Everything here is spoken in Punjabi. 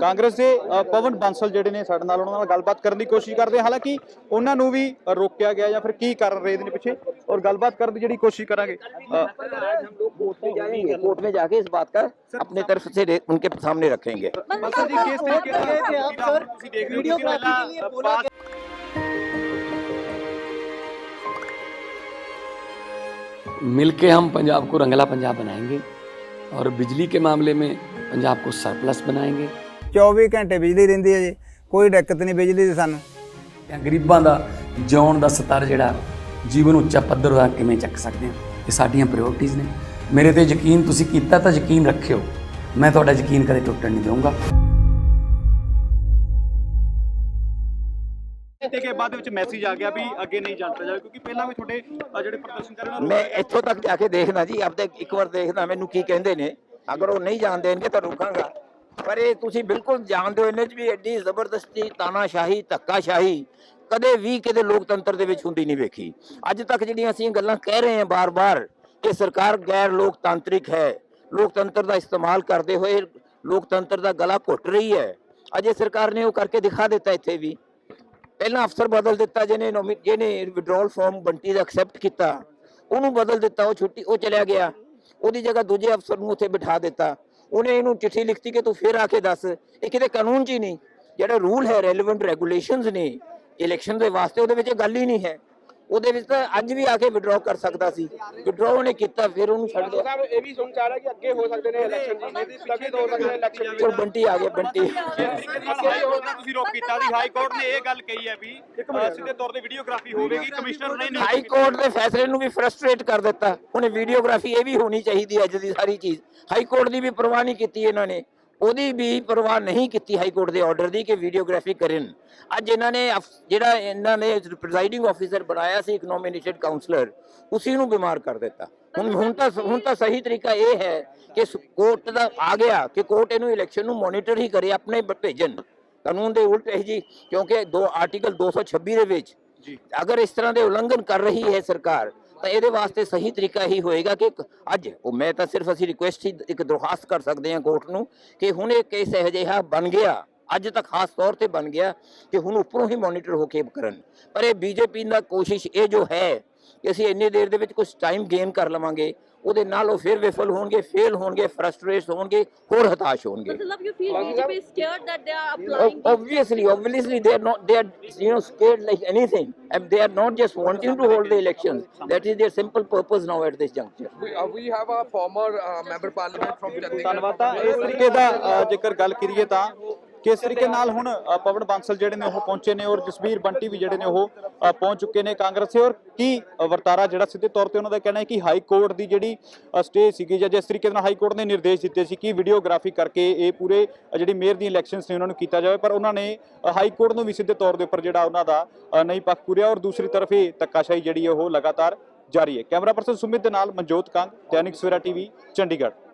ਕਾਂਗਰਸ ਦੇ ਅ, ਪਵਨ ਬਾਂਸਲ ਜਿਹੜੇ ਨੇ ਸਾਡੇ ਨਾਲ ਉਹਨਾਂ ਨਾਲ ਗੱਲਬਾਤ ਕਰਨ ਦੀ ਕੋਸ਼ਿਸ਼ ਕਰਦੇ ਹਾਂ। ਹਾਲਾਂਕਿ ਉਹਨਾਂ ਨੂੰ ਵੀ ਅ, ਰੋਕਿਆ ਗਿਆ ਜਾਂ ਫਿਰ ਕੀ ਕਰ ਰਹੇ ਨੇ ਪਿੱਛੇ ਔਰ ਗੱਲਬਾਤ ਕਰਨ ਦੀ ਜਿਹੜੀ ਕੋਸ਼ਿਸ਼ ਕਰਾਂਗੇ ਅ, कोर्ट में जाएंगे कोर्ट में जाके इस बात का अपने तरफ से रे- उनके सामने रखेंगे ਬਾਂਸਲ ਜੀ ਕਿਸ ਤਰੀਕੇ ਨਾਲ ਤੁਸੀਂ ਦੇਖ ਰਹੇ ਹੋ ਕਿ ਪਹਿਲਾਂ ਪਾਸ मिलके हम पंजाब को रंगला पंजाब बनाएंगे और बिजली के मामले में पंजाब को सरप्लस बनाएंगे 24 ਘੰਟੇ ਬਿਜਲੀ ਰਹਿੰਦੀ ਹੈ ਜੀ। ਕੋਈ ਦਿੱਕਤ ਨਹੀਂ ਬਿਜਲੀ ਦੀ ਸਾਨੂੰ। ਜਾਂ ਗਰੀਬਾਂ ਦਾ ਜਿਉਣ ਦਾ ਸਤਰ ਜਿਹੜਾ ਜੀਵਨ ਉੱਚਾ ਪੱਧਰ ਦਾ ਕਿਵੇਂ ਚੱਕ ਸਕਦੇ ਹਾਂ? ਇਹ ਸਾਡੀਆਂ ਪ੍ਰਾਇੋਰਟੀਆਂ ਨੇ। ਮੇਰੇ ਤੇ ਯਕੀਨ ਤੁਸੀਂ ਕੀਤਾ ਤਾਂ ਯਕੀਨ ਰੱਖਿਓ। ਮੈਂ ਤੁਹਾਡਾ ਯਕੀਨ ਕਦੇ ਟੁੱਟਣ ਨਹੀਂ ਦਊਂਗਾ। ਤੇ ਕੇ ਬਾਅਦ ਵਿੱਚ ਮੈਸੇਜ ਆ ਗਿਆ ਵੀ ਅੱਗੇ ਨਹੀਂ ਜਾਂਟਿਆ ਜਾਵੇ ਕਿਉਂਕਿ ਪਹਿਲਾਂ ਵੀ ਤੁਹਾਡੇ ਜਿਹੜੇ ਪ੍ਰਦਰਸ਼ਨ ਕਰ ਰਹੇ ਮੈਂ ਇੱਥੋਂ ਤੱਕ ਜਾ ਕੇ ਦੇਖਣਾ ਜੀ ਆਪਦੇ ਇੱਕ ਵਾਰ ਦੇਖਦਾ ਮੈਨੂੰ ਕੀ ਕਹਿੰਦੇ ਨੇ। ਅਗਰ ਉਹ ਨਹੀਂ ਜਾਣ ਦੇਣਗੇ ਤਾਂ ਰੁਕਾਂਗਾ। ਪਰ ਇਹ ਤੁਸੀਂ ਬਿਲਕੁਲ ਜਾਣਦੇ ਹੋ, ਇਹਨਾਂ ਚ ਵੀ ਐਡੀ ਜ਼ਬਰਦਸਤੀ, ਤਾਨਾਸ਼ਾਹੀ, ਧੱਕਾਸ਼ਾਹੀ ਕਦੇ ਵੀ ਕਿਤੇ ਲੋਕਤੰਤਰ ਦੇ ਵਿੱਚ ਹੁੰਦੀ ਨਹੀਂ ਵੇਖੀ। ਅੱਜ ਤੱਕ ਜਿਹੜੀਆਂ ਅਸੀਂ ਗੱਲਾਂ ਕਹਿ ਰਹੇ ਹਾਂ ਬਾਰ-ਬਾਰ ਕਿ ਸਰਕਾਰ ਗੈਰ ਲੋਕਤਾਂਤਰਿਕ ਹੈ। ਲੋਕਤੰਤਰ ਦਾ ਇਸਤੇਮਾਲ ਕਰਦੇ ਹੋਏ ਲੋਕਤੰਤਰ ਦਾ ਗਲਾ ਘੁੱਟ ਰਹੀ ਹੈ। ਅਜੇ ਸਰਕਾਰ ਨੇ ਉਹ ਕਰਕੇ ਦਿਖਾ ਦਿੱਤਾ ਇੱਥੇ ਵੀ। ਪਹਿਲਾਂ ਅਫਸਰ ਬਦਲ ਦਿੱਤਾ, ਜਿਹਨੇ ਨੋਮੀ- ਜਿਹਨੇ ਵਿਡਰਾਲ ਫਾਰਮ ਬੰਟੀ ਦਾ ਐਕਸੈਪਟ ਕੀਤਾ, ਉਹਨੂੰ ਬਦਲ ਦਿੱਤਾ, ਉਹ ਛੁੱਟੀ, ਉਹ ਚਲਿਆ ਗਿਆ। ਉਹਦੀ ਜਗ੍ਹਾ ਦੂਜੇ ਅਫਸਰ ਨੂੰ ਉੱਥੇ ਬਿਠਾ ਦਿੱਤਾ। ਉਹਨੇ ਇਹਨੂੰ ਚਿੱਠੀ ਲਿਖਤੀ ਕਿ ਤੂੰ ਫੇਰ ਆ ਕੇ ਦੱਸ। ਇਹ ਕਿਤੇ ਕਾਨੂੰਨ 'ਚ ਹੀ ਨਹੀਂ। ਜਿਹੜਾ ਰੂਲ ਹੈ ਰੈਲੇਵੈਂਟ ਰੈਗੂਲੇਸ਼ਨਸ ਨੇ ਇਲੈਕਸ਼ਨ ਦੇ ਵਾਸਤੇ ਉਹਦੇ ਵਿੱਚ ਇਹ ਗੱਲ ਹੀ ਨਹੀਂ ਹੈ। ਉਹਦੇ ਵਿੱਚ ਤਾਂ ਅੱਜ ਵੀ ਆ ਕੇ ਵਿਡਰਾਅ ਕਰ ਸਕਦਾ ਸੀ। ਵਿਡਰਾਅ ਉਹਨੇ ਕੀਤਾ ਫਿਰ ਉਹਨੂੰ ਛੱਡ ਦਿਆ ਸਾਹਿਬ ਇਹ ਵੀ ਸੁਣ ਚਾਹ ਰਿਹਾ ਕਿ ਅੱਗੇ ਹੋ ਸਕਦੇ ਨੇ ਇਲੈਕਸ਼ਨ ਜੀ। ਸਥਗਿਤ ਹੋ ਸਕਦੇ ਨੇ ਇਲੈਕਸ਼ਨ ਚਲ ਬੰਟੀ ਆ ਗਿਆ ਬੰਟੀ। ਦਾ ਤੁਸੀਂ ਰੋਕ ਕੀਤਾ ਸੀ ਹਾਈ ਕੋਰਟ ਨੇ ਇਹ ਗੱਲ ਕਹੀ ਹੈ ਵੀ ਸਿੱਧੇ ਤੌਰ ਤੇ ਵੀਡੀਓਗ੍ਰਾਫੀ ਹੋਵੇਗੀ ਕਮਿਸ਼ਨਰ ਨੇ ਨਹੀਂ ਹਾਈ ਕੋਰਟ ਦੇ ਫੈਸਲੇ ਨੂੰ ਵੀ ਫਰਸਟ੍ਰੇਟ ਕਰ ਦਿੱਤਾ। ਉਹਨੇ ਵੀਡੀਓਗ੍ਰਾਫੀ ਇਹ ਵੀ ਹੋਣੀ ਚਾਹੀਦੀ ਹੈ ਅੱਜ ਦੀ ਸਾਰੀ ਚੀਜ਼। ਹਾਈ ਕੋਰਟ ਦੀ ਵੀ ਪਰਵਾਹ ਨਹੀਂ ਕੀਤੀ ਇਹਨਾਂ ਨੇ। ਉਹਦੀ ਵੀ ਪਰਵਾਹ ਨਹੀਂ ਕੀਤੀ ਹਾਈ ਕੋਰਟ ਦੇ ਆਰਡਰ ਦੀ ਕਿ ਵੀਡੀਓਗ੍ਰਾਫੀ ਕਰਨ। ਅੱਜ ਇਹਨਾਂ ਨੇ ਜਿਹੜਾ ਇਹਨਾਂ ਨੇ ਪ੍ਰੀਜ਼ਾਈਡਿੰਗ ਆਫੀਸਰ ਬਣਾਇਆ ਸੀ ਇੱਕ ਨੋਮੀਨੇਟਡ ਕਾਉਂਸਲਰ ਉਸੇ ਨੂੰ ਬਿਮਾਰ ਕਰ ਦਿੱਤਾ। ਹੁਣ ਹੁਣ ਤਾਂ ਹੁਣ ਤਾਂ ਸਹੀ ਤਰੀਕਾ ਇਹ ਹੈ ਕਿ ਕੋਰਟ ਦਾ ਆ ਗਿਆ ਕਿ ਕੋਰਟ ਇਹਨੂੰ ਇਲੈਕਸ਼ਨ ਨੂੰ ਮੋਨੀਟਰ ਹੀ ਕਰੇ ਆਪਣੇ ਭੇਜਣ। ਕਾਨੂੰਨ ਦੇ ਉਲਟ ਹੈ ਜੀ ਕਿਉਂਕਿ ਦੋ ਆਰਟੀਕਲ 226 ਦੇ ਵਿੱਚ ਅਗਰ ਇਸ ਤਰ੍ਹਾਂ ਦੇ ਉਲੰਘਣ ਕਰ ਰਹੀ ਹੈ ਸਰਕਾਰ ਤਾਂ ਇਹਦੇ ਵਾਸਤੇ ਸਹੀ ਤਰੀਕਾ ਹੀ ਹੋਏਗਾ ਕਿ ਅੱਜ ਉਹ ਮੈਂ ਤਾਂ ਸਿਰਫ ਅਸੀਂ ਰਿਕੁਐਸਟ ਹੀ ਇੱਕ ਦਰਖਾਸਤ ਕਰ ਸਕਦੇ ਹਾਂ ਕੋਰਟ ਨੂੰ ਕਿ ਹੁਣ ਇਹ ਕੇਸ ਇਹੋ ਜਿਹਾ ਬਣ ਗਿਆ, ਅੱਜ ਤੱਕ ਖਾਸ ਤੌਰ ਤੇ ਬਣ ਗਿਆ ਕਿ ਹੁਣ ਉੱਪਰੋਂ ਹੀ ਮੋਨੀਟਰ ਹੋ ਕੇ ਕਰਨ। ਪਰ ਇਹ ਬੀਜੇਪੀ ਦਾ ਕੋਸ਼ਿਸ਼ ਇਹ ਜੋ ਹੈ ਕਿ ਅਸੀਂ ਇੰਨੀ ਦੇਰ ਦੇ ਵਿੱਚ ਕੁਝ ਟਾਈਮ ਗੇਨ ਕਰ ਲਵਾਂਗੇ ਉਹਦੇ ਨਾਲ ਉਹ ਫਿਰ ਵਿਫਲ ਹੋਣਗੇ ਫੇਲ ਹੋਣਗੇ ਫਰਸਟ੍ਰੇਟ ਹੋਣਗੇ ਹੋਰ ਹਤਾਸ਼ ਹੋਣਗੇ is scared that they are applying. Ob- Obviously, obviously, they are not. They are, you know, scared like anything. And they are not just wanting to hold the elections. That is their simple purpose now at this juncture. We, uh, we have a former uh, member parliament from Chandigarh. ਧੰਨਵਾਦ ਇਸ ਤਰੀਕੇ ਦਾ ਅ, ਜੇਕਰ ਗੱਲ ਕਰੀਏ ਤਾਂ ਕਿਸ ਤਰੀਕੇ ਨਾਲ ਹੁਣ ਪਵਨ ਬਾਂਸਲ ਜਿਹੜੇ ਨੇ ਉਹ ਪਹੁੰਚੇ ਨੇ ਔਰ ਜਸਬੀਰ ਬੰਟੀ ਵੀ ਜਿਹੜੇ ਨੇ ਉਹ ਪਹੁੰਚ ਚੁੱਕੇ ਨੇ ਕਾਂਗਰਸ ਦੇ ਔਰ ਕੀ ਵਰਤਾਰਾ ਜਿਹੜਾ ਸਿੱਧੇ ਤੌਰ ਤੇ ਉਹਨਾਂ ਦਾ ਕਹਿਣਾ ਹੈ ਕਿ ਹਾਈ ਕੋਰਟ ਦੀ ਜਿਹੜੀ ਸਟੇ ਸੀਗੀ ਜਾਂ ਜਿਸ ਤਰੀਕੇ ਨਾਲ ਹਾਈ ਕੋਰਟ ਨੇ ਨਿਰਦੇਸ਼ ਦਿੱਤੇ ਸੀ ਕਿ ਵੀਡੀਓਗ੍ਰਾਫੀ ਕਰਕੇ ਇਹ ਪੂਰੇ ਜਿਹੜੀ ਮੇਅਰ ਦੀਆਂ ਇਲੈਕਸ਼ਨਸ ਨੇ ਉਹਨਾਂ ਨੂੰ ਕੀਤਾ ਜਾਵੇ, ਪਰ ਉਹਨਾਂ ਨੇ ਹਾਈ ਕੋਰਟ ਨੂੰ ਵੀ ਸਿੱਧੇ ਤੌਰ ਦੇ ਉੱਪਰ ਜਿਹੜਾ ਉਹਨਾਂ ਦਾ ਨਹੀਂ ਪੱਖ ਪੂਰਿਆ ਔਰ ਦੂਸਰੀ ਤਰਫ ਇਹ ਧੱਕਾਸ਼ਾਹੀ ਜਿਹੜੀ ਹੈ ਉਹ ਲਗਾਤਾਰ ਜਾਰੀ ਹੈ। ਕੈਮਰਾ ਪਰਸਨ ਸੁਮਿਤ ਦੇ ਨਾਲ ਮਨਜੋਤ ਕੰਗ, ਦੈਨਿਕ ਸਵੇਰਾ ਟੀਵੀ, ਚੰਡੀਗੜ੍ਹ।